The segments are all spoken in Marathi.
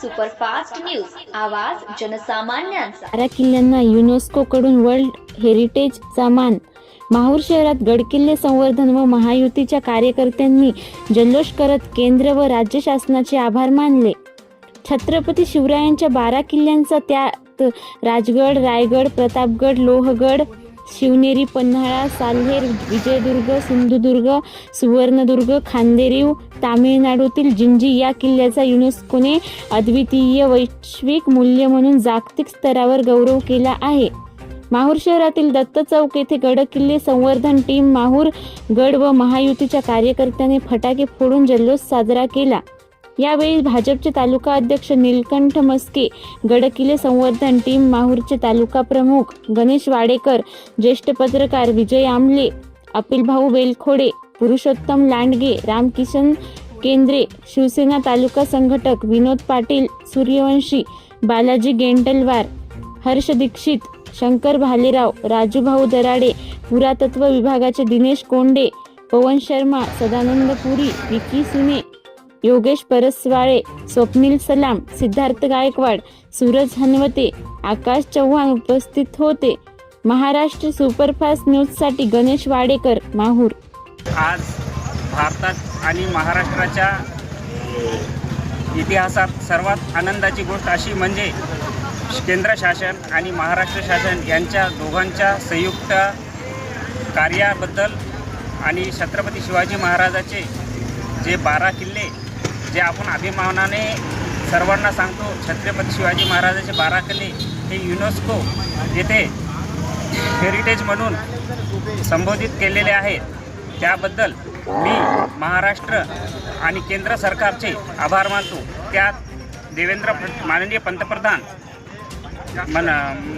Superfast news. आवाज जनसामान्यांचा. बारा किल्ल्यांना युनेस्कोकडून वर्ल्ड हेरिटेज सामान. माहूर शहरात गडकिल्ले संवर्धन व महायुतीच्या कार्यकर्त्यांनी जल्लोष करत केंद्र व राज्य शासनाचे आभार मानले. छत्रपती शिवरायांच्या बारा किल्ल्यांचा त्यात राजगड रायगड प्रतापगड लोहगड शिवनेरी पन्हाळा साल्हेर विजयदुर्ग सिंधुदुर्ग सुवर्णदुर्ग खांदेरीव तामिळनाडूतील जिंजी या किल्ल्याचा युनेस्कोने अद्वितीय वैश्विक मूल्य म्हणून जागतिक स्तरावर गौरव केला आहे. माहूर शहरातील दत्त चौक येथे गडकिल्ले संवर्धन टीम माहूर गड व महायुतीच्या कार्यकर्त्याने फटाके फोडून जल्लोष साजरा केला. यावेळी भाजपचे तालुका अध्यक्ष नीलकंठ मस्के गडकिल्ले संवर्धन टीम माहूरचे तालुका प्रमुख गणेश वाडेकर ज्येष्ठ पत्रकार विजय आमले अपिल भाऊ बेलखोडे पुरुषोत्तम लांडगे रामकिशन केंद्रे शिवसेना तालुका संघटक विनोद पाटील सूर्यवंशी बालाजी गेंटलवार हर्ष दीक्षित शंकर भालेराव राजूभाऊ दराडे पुरातत्व विभागाचे दिनेश कोंडे पवन शर्मा सदानंद पुरी विकी सुने योगेश परसवाळे स्वप्नील सलाम सिद्धार्थ गायकवाड सूरज हनवते आकाश चव्हाण उपस्थित होते. महाराष्ट्र सुपरफास्ट न्यूजसाठी गणेश वाडेकर माहूर. आज भारतात आणि महाराष्ट्राच्या इतिहासात सर्वात आनंदाची गोष्ट अशी म्हणजे केंद्र शासन आणि महाराष्ट्र शासन यांच्या दोघांच्या संयुक्त कार्याबद्दल आणि छत्रपती शिवाजी महाराजाचे जे बारा किल्ले जे आपण अभिमानाने सर्वांना सांगतो छत्रपती शिवाजी महाराजाचे बारा किल्ले हे युनेस्को येथे हेरिटेज म्हणून संबोधित केलेले आहेत. त्याबद्दल मी महाराष्ट्र आणि केंद्र सरकारचे आभार मानतो. त्यात देवेंद्र माननीय पंतप्रधान मन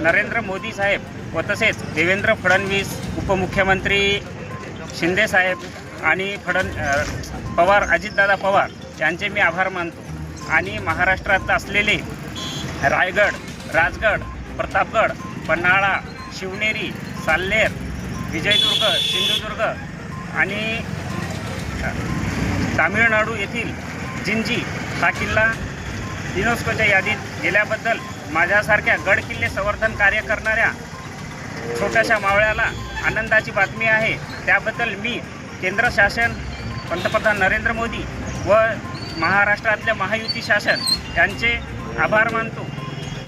नरेंद्र मोदी साहेब व तसेच देवेंद्र फडणवीस उपमुख्यमंत्री शिंदे साहेब आणि फडण पवार अजितदादा पवार यांचे मी आभार मानतो. आणि महाराष्ट्रात असलेले रायगड राजगड प्रतापगड पन्हाळा शिवनेरी साल्लेर विजयदुर्ग सिंधुदुर्ग आणि तामिळनाडू येथील जिंजी हा किल्ला युनेस्कोच्या यादीत गेल्याबद्दल माझ्यासारख्या गड किल्ले संवर्धन कार्य करणाऱ्या छोट्याशा मावळ्याला आनंदाची बातमी आहे. त्याबद्दल मी केंद्र शासन पंतप्रधान नरेंद्र मोदी व महाराष्ट्रातल्या महायुती शासन यांचे आभार मानतो.